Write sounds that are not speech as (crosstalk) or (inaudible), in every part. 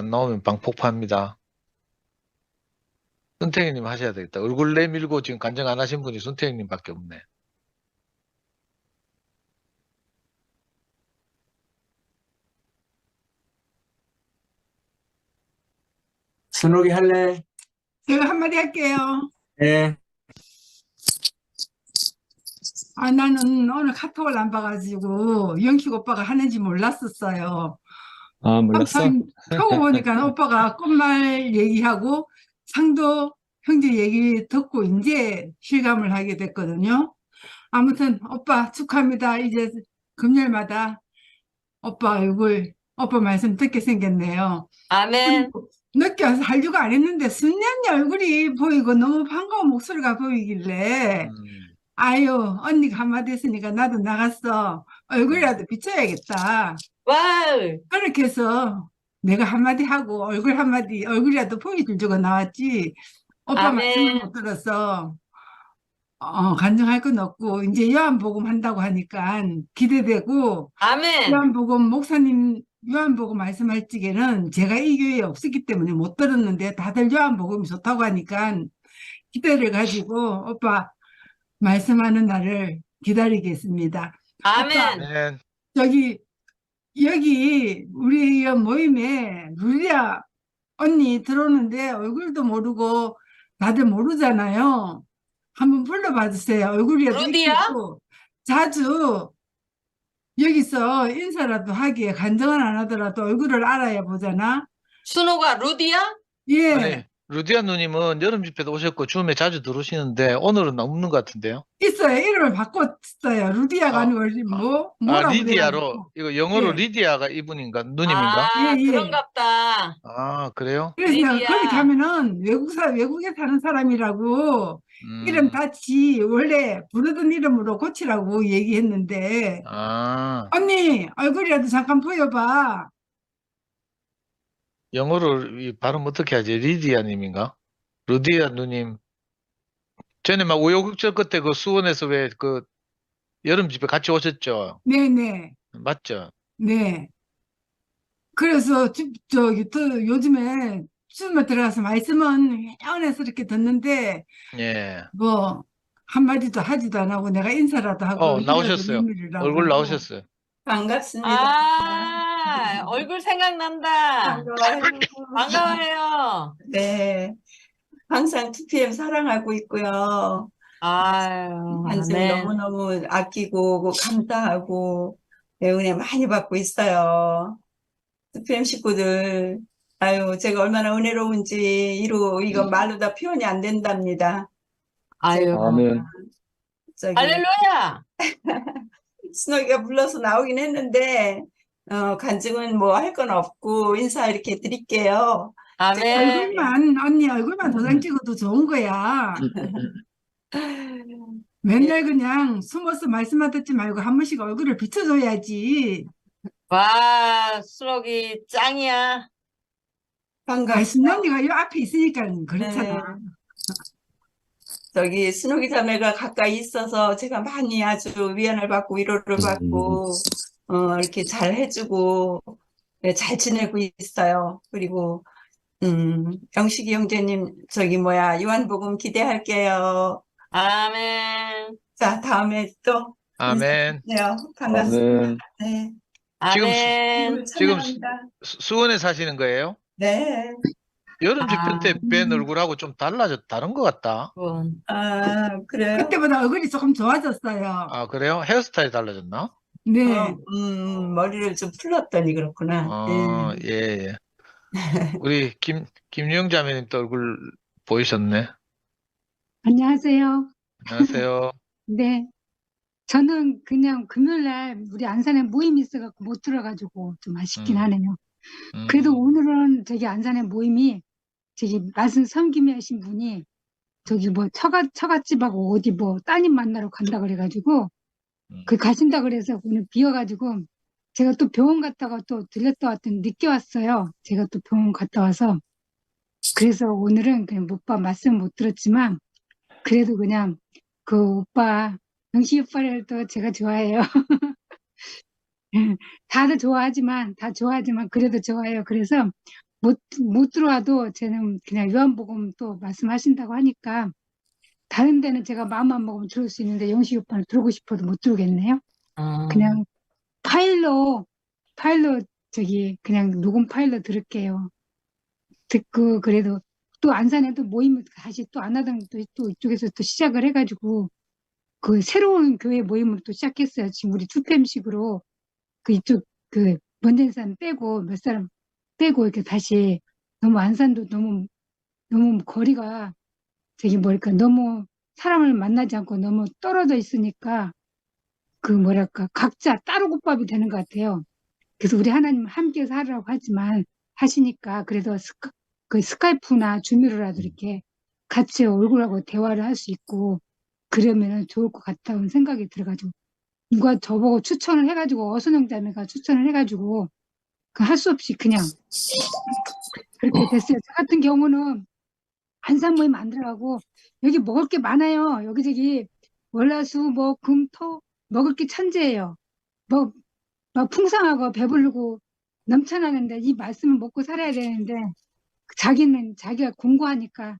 안 나오면 방 폭파합니다. 손태희님 하셔야 되겠다. 얼굴 내밀고 지금 간증 안 하신 분이 손태희님밖에 없네. 순옥이 할래? 제가 한마디 할게요. 네. 아, 나는 오늘 카톡을 안 봐가지고 영식 오빠가 하는지 몰랐었어요. 아, 몰랐어? 항상 보니까 (laughs) 오빠가 꽃말 얘기하고 상도 형제 얘기 듣고 이제 실감을 하게 됐거든요. 아무튼 오빠 축하합니다. 이제 금요일마다 오빠 얼굴, 오빠 말씀 듣게 생겼네요. 아멘. 늦게 와서 한류가 안 했는데 순년이 얼굴이 보이고 너무 반가운 목소리가 보이길래 음, 아유 언니가 한마디 했으니까 나도 나갔어 얼굴이라도 비춰야겠다 와우. 그렇게 해서 내가 한마디 하고 얼굴 한마디 얼굴이라도 보여주려고 나왔지 오빠. 말씀을 못 들어서 어, 간증할 건 없고 이제 요한복음 한다고 하니까 기대되고 아멘. 요한복음 목사님 요한복음 말씀할 적에는 제가 이 교회에 없었기 때문에 못 들었는데 다들 요한복음이 좋다고 하니까 기대를 가지고 오빠 말씀하는 날을 기다리겠습니다. 아멘. 아멘. 저기 여기 우리 이 모임에 루리아 언니 들어오는데 얼굴도 모르고 다들 모르잖아요. 한번 불러봐 주세요. 루디아? 익히고 자주 여기서 인사라도 하기에 간증은 안 하더라도 얼굴을 알아야 보잖아. 순호가 루디야? 예, 아니, 루디아 누님은 여름 집회도 오셨고 줌에 자주 들어오시는데 오늘은 없는 것 같은데요. 있어요. 이름을 바꿨어요. 루디아가 아, 아니고 뭐 아, 뭐라고 리디아로. 이거 영어로 예. 리디아가 이분인가 누님인가? 아, 예, 예. 그런갑다. 아, 그래요? 그래서 내가 리디아. 거기 가면은 외국 사 외국에 사는 사람이라고 음, 이름 다치 원래 부르던 이름으로 고치라고 얘기했는데 아, 언니 얼굴이라도 잠깐 보여봐. 영어로 이 발음 어떻게 하지? 리디아 님인가? 루디아 누님. 전에 막 우여곡절 끝에 그 수원에서 왜 그 여름 집회 같이 오셨죠? 네네 맞죠? 네. 그래서 지- 저기 또 요즘에 춤에 들어가서 말씀은 회원해서 듣는데 예. 뭐 한마디도 하지도 안 하고 내가 인사라도 하고 어, 나오셨어요. 얼굴. 나오셨어요. 반갑습니다. 아, 얼굴 생각난다. 반가워요. 반가워요. 네. 항상 2PM 사랑하고 있고요. 아유, 한숨 아멘. 너무너무 아끼고 그 감사하고 네, 은혜 많이 받고 있어요. 2PM 식구들. 아유, 제가 얼마나 은혜로운지 이로 이거 말로 다 표현이 안 된답니다. 아유. 아멘. 저기 할렐루야. (laughs) 스노기가 불러서 나오긴 했는데 어, 간증은 뭐 할 건 없고 인사 이렇게 드릴게요. 아멘. 얼굴만 언니 얼굴만 도장 찍어도 좋은 거야. 음. 맨날 그냥 숨어서 말씀만 듣지 말고 한 번씩 얼굴을 비춰줘야지. 와, 수록이 짱이야. 아, 반갑습니다. 신년이가 요 앞에 있으니까 그렇잖아. 저기 스누기 자매가 가까이 있어서 제가 많이 아주 위안을 받고 위로를 받고 어, 이렇게 잘 해주고 네, 잘 지내고 있어요. 그리고 음, 영식이 형제님 저기 뭐야 요한복음 기대할게요. 아멘. 자 다음에 또 아멘. 반갑습니다. 아멘. 네. 지금. 지금 찬양합니다. 수- 수원에 사시는 거예요? 네. 여름 집회 아. 때뵌 얼굴하고 좀 달라졌, 다른 것 같다. 분. 아 그래요? 그때보다 얼굴이 조금 좋아졌어요. 아, 그래요? 헤어스타일 달라졌나? 네. 어, 음, 머리를 좀 풀렀더니 그렇구나. 어, 네. 예, 예. (laughs) 우리 김, 김유영 자매님 또 얼굴 보이셨네. 안녕하세요. 안녕하세요. (laughs) 네. 저는 그냥 금요일 날 우리 안산에 모임이 있어갖고 못 들어가지고 좀 아쉽긴 음. 하네요. 음, 그래도 오늘은 저기 안산에 모임이 저기 말씀 섬김에 하신 분이 저기 뭐 처갓, 처갓집하고 어디 뭐 따님 만나러 간다 그래가지고 음. 그 가신다 그래서 오늘 비어가지고 제가 또 병원 갔다가 또 들렸다 왔더니 늦게 왔어요. 제가 또 병원 갔다 와서 그래서 오늘은 그냥 오빠 말씀 못 들었지만 그래도 그냥 그 오빠 영식 오빠를 또 제가 좋아해요. (laughs) 다들 좋아하지만 다 좋아하지만 그래도 좋아해요. 그래서 못, 못 들어와도 쟤는 그냥 요한복음 또 말씀하신다고 하니까 다른 데는 제가 마음만 먹으면 들을 수 있는데 영식 오빠는 들고 싶어도 못 들겠네요. 아, 그냥 파일로, 파일로 저기 그냥 녹음 파일로 들을게요. 듣고 그래도 또 안산에도 모임을 다시 또 안 하던 또, 또 이쪽에서 또 시작을 해가지고 그 새로운 교회 모임을 또 시작했어요. 지금 우리 투팸식으로 그 이쪽 그 먼데산 빼고 몇 사람 빼고 이렇게 다시 너무 안산도 너무 너무 거리가 저기 뭐랄까 너무 사람을 만나지 않고 너무 떨어져 있으니까 그 뭐랄까 각자 따로 국밥이 되는 것 같아요. 그래서 우리 하나님 함께 살으라고 하지만 하시니까 그래도 스카, 그 스카이프나 줌으로라도 이렇게 같이 얼굴하고 대화를 할 수 있고 그러면은 좋을 것 같다는 생각이 들어가지고 누가 저보고 추천을 해가지고 어선영 자매가 추천을 해가지고 그 할 수 없이 그냥 그렇게 됐어요. 저 같은 경우는 안산 모임 안 들어가고 여기 먹을 게 많아요. 여기저기 월화수 뭐 금 토 먹을 게 천재예요. 뭐, 막 풍성하고 배부르고 넘쳐나는데 이 말씀을 먹고 살아야 되는데 자기는 자기가 공부하니까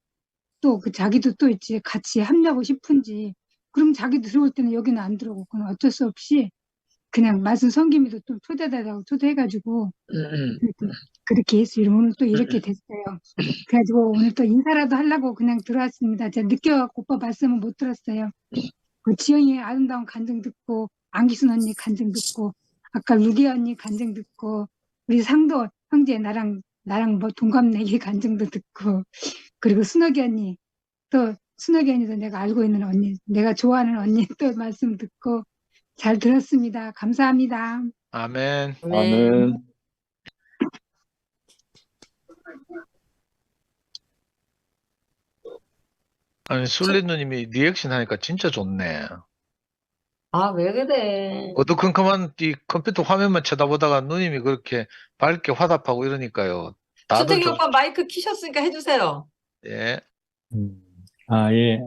또 그 자기도 또 있지 같이 합류하고 싶은지 그럼 자기 들어올 때는 여기는 안 들어오고 그건 어쩔 수 없이 그냥 말씀 성김이도 또 초대달라고 초대해가지고 그렇게- 했어요. 오늘 또 이렇게 됐어요. 그래가지고 오늘 또 인사라도 하려고 그냥 들어왔습니다. 제가 늦게와갖고 오빠 말씀을 못 들었어요. 그 지영이의 아름다운 간증 듣고 안기순 언니 간증 듣고 아까 루기 언니 간증 듣고 우리 상도 형제 나랑 나랑 뭐 동갑내기 (laughs) 간증도 듣고 그리고 순옥이 언니 또 순옥이 언니도 내가 알고 있는 언니 내가 좋아하는 언니 또 말씀 듣고 잘 들었습니다. 감사합니다. 아멘. 네. 아멘. 아니, 술리 누님이 리액션 하니까 진짜 좋네. 아, 왜 그래? 어두컴컴한 이 컴퓨터 화면만 쳐다보다가 누님이 그렇게 밝게 화답하고 이러니까요. 다들 주택이 좀, 오빠 마이크 키셨으니까 해주세요. 예. 음, 아, 예.